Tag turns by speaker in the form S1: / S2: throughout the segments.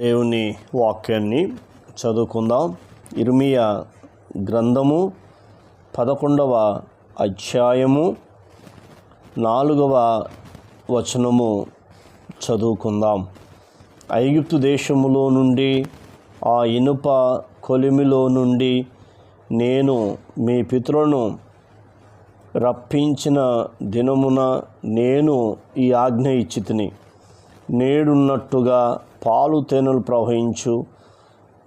S1: దేవుని వాక్యాన్ని చదువుకుందాం. ఇర్మియా గ్రంథము పదకొండవ అధ్యాయము నాలుగవ వచనము చదువుకుందాం. ఐగుప్తు దేశములో నుండి ఆ ఇనుప కొలిమిలో నుండి నేను మీ పితృను రప్పించిన దినమున నేను ఈ ఆజ్ఞ ఇచ్చితిని. నేడున్నట్టుగా పాలు తేనెలు ప్రవహించు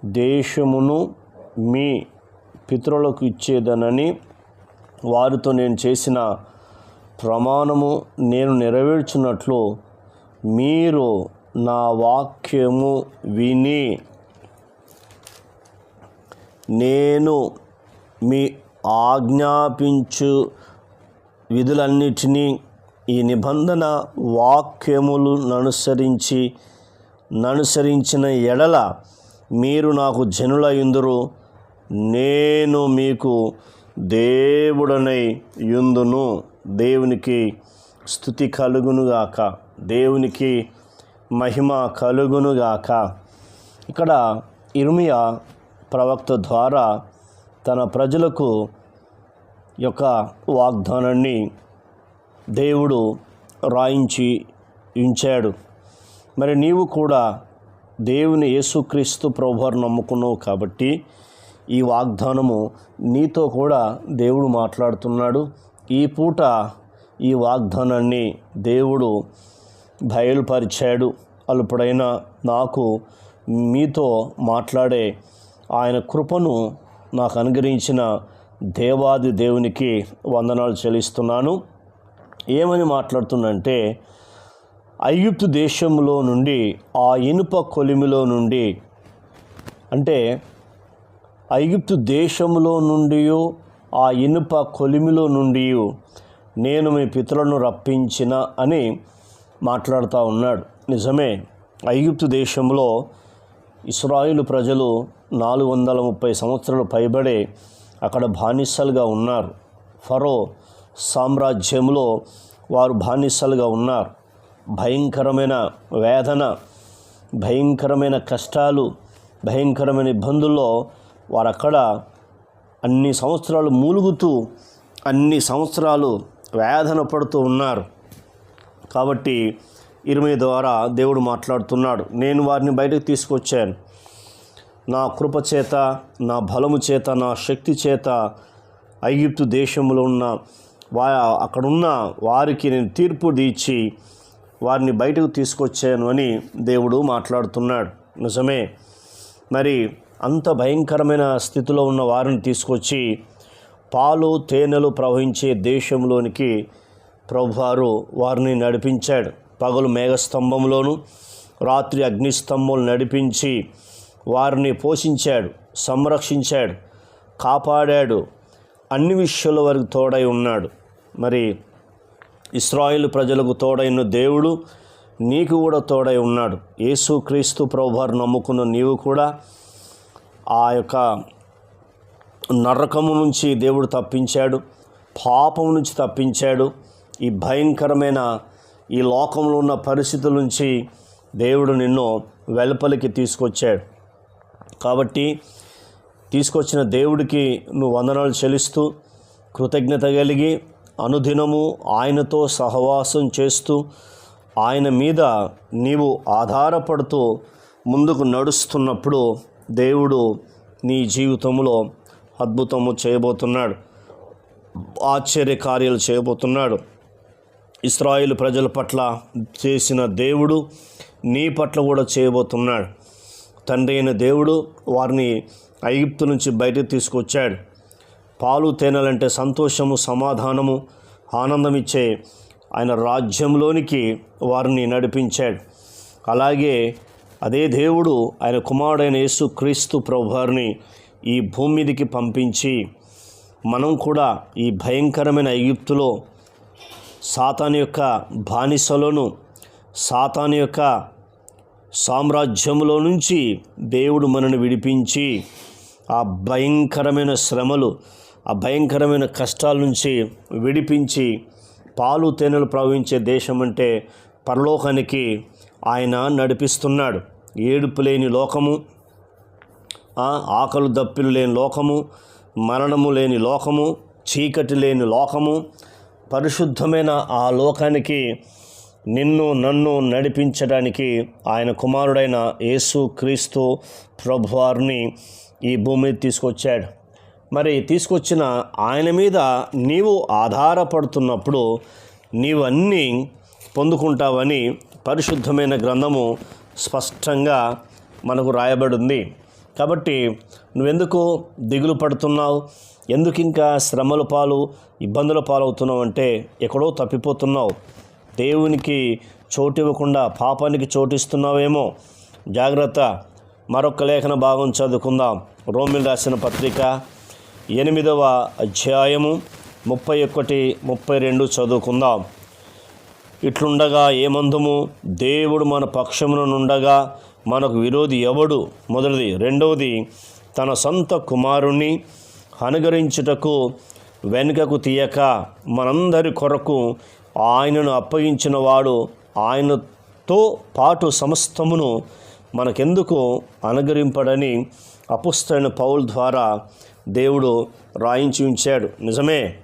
S1: దేశమును మీ పితరులకు ఇచ్చేదనని వారితో నేను చేసిన ప్రమాణము నేను నెరవేర్చినట్లు మీరు నా వాక్యము విని నేను మీ ఆజ్ఞాపించు విధులన్నిటినీ ఈ నిబంధన వాక్యములుననుసరించి ననుసరించిన ఎడల మీరు నాకు జనుల ఇందురు నేను మీకు దేవుడనై యుందును. దేవునికి స్థుతి కలుగునుగాక. దేవునికి మహిమ కలుగునుగాక. ఇక్కడ ఇర్మియా ప్రవక్త ద్వారా తన ప్రజలకు యొక్క వాగ్దానాన్ని దేవుడు రాయించి ఉంచాడు. మరి నీవు కూడా దేవుని యేసుక్రీస్తు ప్రభువారు నమ్ముకున్నావు కాబట్టి ఈ వాగ్దానము నీతో కూడా దేవుడు మాట్లాడుతున్నాడు. ఈ పూట ఈ వాగ్దానాన్ని దేవుడు బయలుపరిచాడు. అల్పుడైన నాకు మీతో మాట్లాడే ఆయన కృపను నాకు అనుగ్రహించిన దేవాది దేవునికి వందనాలు చెల్లిస్తున్నాను. ఏమని మాట్లాడుతుందంటే ఐగుప్తు దేశంలో నుండి ఆ ఇనుప కొలిమిలో నుండి అంటే ఐగుప్తు దేశంలో నుండి ఆ ఇనుప కొలిమిలో నుండి నేను మీ పితరులను రప్పించిన అని మాట్లాడుతూ ఉన్నాడు. నిజమే ఐగుప్తు దేశంలో ఇస్రాయిలు ప్రజలు నాలుగు వందల ముప్పై సంవత్సరాలు పైబడే అక్కడ బానిసలుగా ఉన్నారు. ఫరో సామ్రాజ్యంలో వారు బానిసలుగా ఉన్నారు. భయంకరమైన వేదన భయంకరమైన కష్టాలు భయంకరమైన ఇబ్బందుల్లో వారు అక్కడ అన్ని సంవత్సరాలు మూలుగుతూ అన్ని సంవత్సరాలు వేదన పడుతూ ఉన్నారు. కాబట్టి ఇరుమి ద్వారా దేవుడు మాట్లాడుతున్నాడు. నేను వారిని బయటకు తీసుకొచ్చాను. నా కృప చేత నా బలము చేత నా శక్తి చేత ఐగిప్తు దేశంలో ఉన్న వా అక్కడున్న వారికి నేను తీర్పు తీర్చి వారిని బయటకు తీసుకొచ్చాను అని దేవుడు మాట్లాడుతున్నాడు. నిజమే. మరి అంత భయంకరమైన స్థితిలో ఉన్న వారిని తీసుకొచ్చి పాలు తేనెలు ప్రవహించే దేశంలోనికి ప్రభువారు వారిని నడిపించాడు. పగలు మేఘస్తంభంలోను రాత్రి అగ్నిస్తంభం నడిపించి వారిని పోషించాడు సంరక్షించాడు కాపాడాడు అన్ని విషయాల వరకు తోడై ఉన్నాడు. మరి ఇస్రాయిల్ ప్రజలకు తోడైన దేవుడు నీకు కూడా తోడై ఉన్నాడు. యేసు క్రీస్తు ప్రభువారు నమ్ముకున్న నీవు కూడా ఆ యొక్క నరకము నుంచి దేవుడు తప్పించాడు పాపం నుంచి తప్పించాడు. ఈ భయంకరమైన ఈ లోకంలో ఉన్న పరిస్థితుల నుంచి దేవుడు నిన్ను వెలుపలికి తీసుకొచ్చాడు. కాబట్టి తీసుకొచ్చిన దేవుడికి నువ్వు వందనాలు చెల్లిస్తూ కృతజ్ఞత కలిగి అనుదినము ఆయనతో సహవాసం చేస్తూ ఆయన మీద నీవు ఆధారపడుతూ ముందుకు నడుస్తున్నప్పుడు దేవుడు నీ జీవితంలో అద్భుతము చేయబోతున్నాడు. ఆశ్చర్య కార్యాలు చేయబోతున్నాడు. ఇస్రాయిల్ ప్రజల పట్ల చేసిన దేవుడు నీ పట్ల కూడా చేయబోతున్నాడు. తండ్రి అయిన దేవుడు వారిని ఐగుప్తు నుంచి బయటకు తీసుకొచ్చాడు. పాలు తేనెలంటే సంతోషము సమాధానము ఆనందం ఇచ్చే ఆయన రాజ్యంలోనికి వారిని నడిపించాడు. అలాగే అదే దేవుడు ఆయన కుమారుడైన యేసు క్రీస్తు ప్రభువారిని ఈ భూమి మీదకి పంపించి మనం కూడా ఈ భయంకరమైన ఐగుప్తులో సాతాన్ యొక్క బానిసలోను సాతాన్ యొక్క సామ్రాజ్యంలో నుంచి దేవుడు మనను విడిపించి ఆ భయంకరమైన శ్రమలు ఆ భయంకరమైన కష్టాల నుంచి విడిపించి పాలు తేనెలు ప్రవహించే దేశం అంటే పరలోకానికి ఆయన నడిపిస్తున్నాడు. ఏడుపు లేని లోకము ఆకలు దప్పిలు లేని లోకము మరణము లేని లోకము చీకటి లేని లోకము పరిశుద్ధమైన ఆ లోకానికి నిన్ను నన్ను నడిపించడానికి ఆయన కుమారుడైన యేసు క్రీస్తు ప్రభువారిని ఈ భూమి మీద తీసుకొచ్చాడు. మరి తీసుకొచ్చిన ఆయన మీద నీవు ఆధారపడుతున్నప్పుడు నీవన్నీ పొందుకుంటావని పరిశుద్ధమైన గ్రంథము స్పష్టంగా మనకు రాయబడింది. కాబట్టి నువ్వెందుకు దిగులు పడుతున్నావు? ఎందుకు ఇంకా శ్రమల పాలు ఇబ్బందుల పాలవుతున్నావు అంటే ఎక్కడో తప్పిపోతున్నావు. దేవునికి చోటు ఇవ్వకుండా పాపానికి చోటిస్తున్నావేమో జాగ్రత్త. మరొక లేఖన భాగం చదువుకుందాం. రోమిల్ రాసిన పత్రిక ఎనిమిదవ అధ్యాయము ముప్పై ఒకటి ముప్పై రెండు చదువుకుందాం. ఇట్లుండగా ఏమందుము? దేవుడు మన పక్షమునుండగా మనకు విరోధి ఎవడు? మొదటిది. రెండవది తన సొంత కుమారుణ్ణి అనుగరించుటకు వెనుకకు తీయక మనందరి కొరకు ఆయనను అప్పగించిన వాడు ఆయనతో పాటు సమస్తమును మనకెందుకు అనుగరింపడని అపుస్తైన పౌల్ ద్వారా దేవుడు రాయించి ఉంచాడు. నిజమే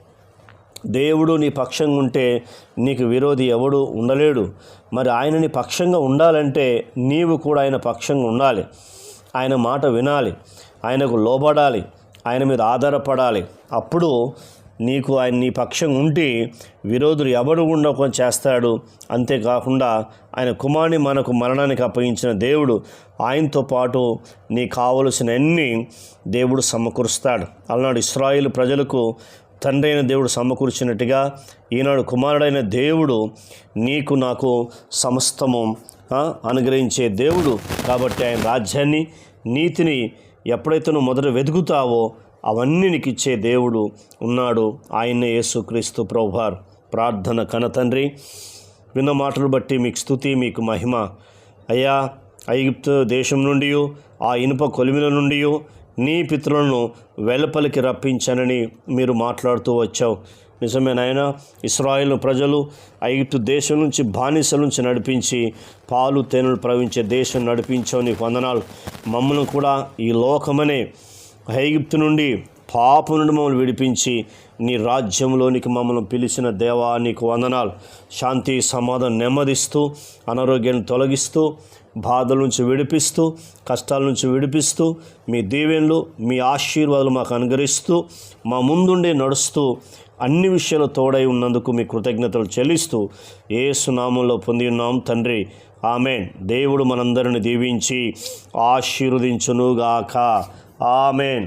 S1: దేవుడు నీ పక్షంగా ఉంటే నీకు విరోధి ఎవడు ఉండలేడు. మరి ఆయన నీ పక్షంగా ఉండాలంటే నీవు కూడా ఆయన పక్షంగా ఉండాలి. ఆయన మాట వినాలి. ఆయనకు లోబడాలి. ఆయన మీద ఆధారపడాలి. అప్పుడు నీకు ఆయన నీ పక్షం ఉంటే విరోధులు ఎవడు ఉండకుండా చేస్తాడు. అంతేకాకుండా ఆయన కుమారుని మనకు మరణానికి అప్పగించిన దేవుడు ఆయనతో పాటు నీ కావలసినన్ని దేవుడు సమకూరుస్తాడు. అలనాడు ఇస్రాయిల్ ప్రజలకు తండ్రి అయిన దేవుడు సమకూర్చినట్టుగా ఈనాడు కుమారుడైన దేవుడు నీకు నాకు సమస్తము అనుగ్రహించే దేవుడు. కాబట్టి ఆయన రాజ్యాన్ని నీతిని ఎప్పుడైతే నువ్వు మొదట వెతుకుతావో అవన్నీ నీకు ఇచ్చే దేవుడు ఉన్నాడు ఆయన్నే యేసుక్రీస్తు ప్రభువారు. ప్రార్థన కన తండ్రి విన్న మాటలు బట్టి మీకు స్థుతి మీకు మహిమ. అయ్యా ఐగుప్తు దేశం నుండి ఆ ఇనుప కొలిమిల నుండి నీ పితృలను వెలుపలికి రప్పించానని మీరు మాట్లాడుతూ వచ్చావు. నిజమే నాయన ఇస్రాయేల్ ప్రజలు ఐగుప్తు దేశం నుంచి బానిసల నుంచి నడిపించి పాలు తేనెలు ప్రవహించే దేశం నడిపించావు నీకు వందనాలు. మమ్మల్ని కూడా ఈ లోకమనే ఐగుప్తు నుండి పాపం నుండి మమ్మల్ని విడిపించి నీ రాజ్యంలోనికి మమ్మల్ని పిలిచిన దేవా నీకు వందనాలు. శాంతి సమాధానం నెమ్మదిస్తూ అనారోగ్యాన్ని తొలగిస్తూ బాధల నుంచి విడిపిస్తూ కష్టాల నుంచి విడిపిస్తూ మీ దీవెనలు మీ ఆశీర్వాదాలు మాకు అనుగ్రహిస్తూ మా ముందుండే నడుస్తూ అన్ని విషయాలు తోడై ఉన్నందుకు మీ కృతజ్ఞతలు చెల్లిస్తూ ఏ సునామంలో పొంది ఉన్నాం తండ్రి. ఆమె దేవుడు మనందరిని దీవించి ఆశీర్వదించునుగాక. ஆமேன்